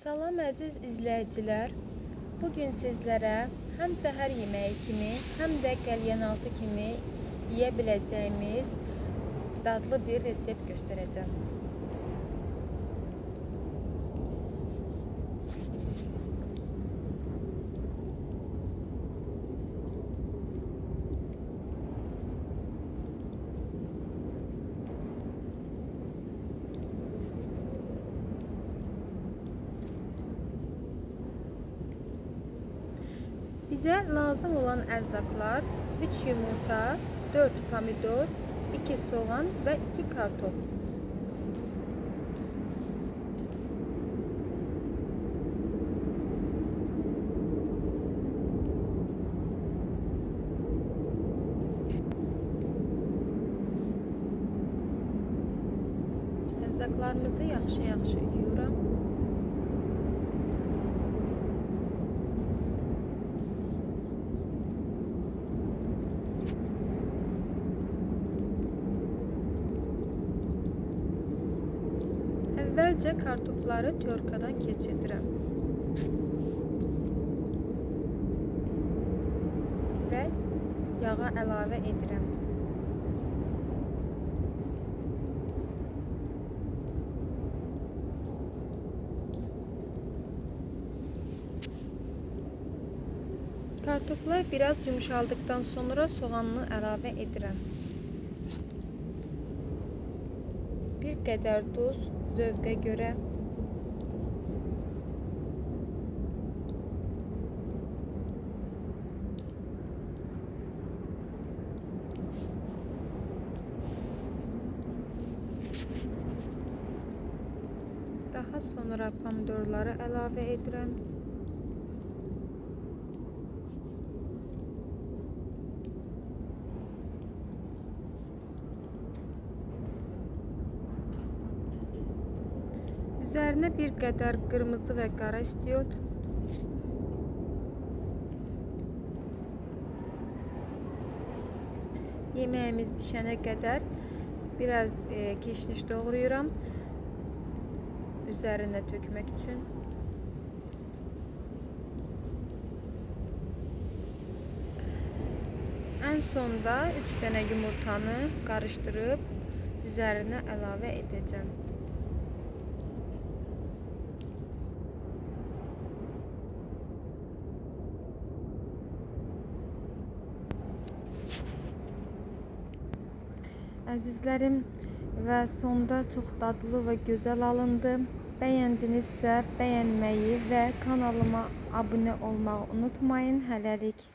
Salam əziz izləyicilər. Bu gün sizlərə həm səhər yeməyi kimi, həm də qəlyanaltı kimi yeyə biləcəyimiz dadlı bir resept göstərəcəm. Bizə lazım olan ərzaqlar 3 yumurta, 4 pomidor, 2 soğan və 2 kartof. Ərzaqlarımızı yaxşı-yaxşı yuyuram. Əvvəlcə kartofları tyorkadan keçirdirəm. Və yağa əlavə edirəm. Kartoflar biraz yumuşaldıktan sonra soğanını əlavə edirəm. Bir qədər duz zövqə görə. Daha sonra pomidorları əlavə edirəm. Üzərinə bir qədər qırmızı və qara istiot. Yeməyimiz bişənə qədər biraz e, kişniş doğrayıram. Üzərinə tökmək üçün. Ən sonda 3 dənə yumurtanı qarışdırıb üzərinə əlavə edəcəm. Əzizlərim və sonda çox dadlı və gözəl alındı. Bəyəndinizsə bəyənməyi və kanalıma abunə olmağı unutmayın. Hələlik.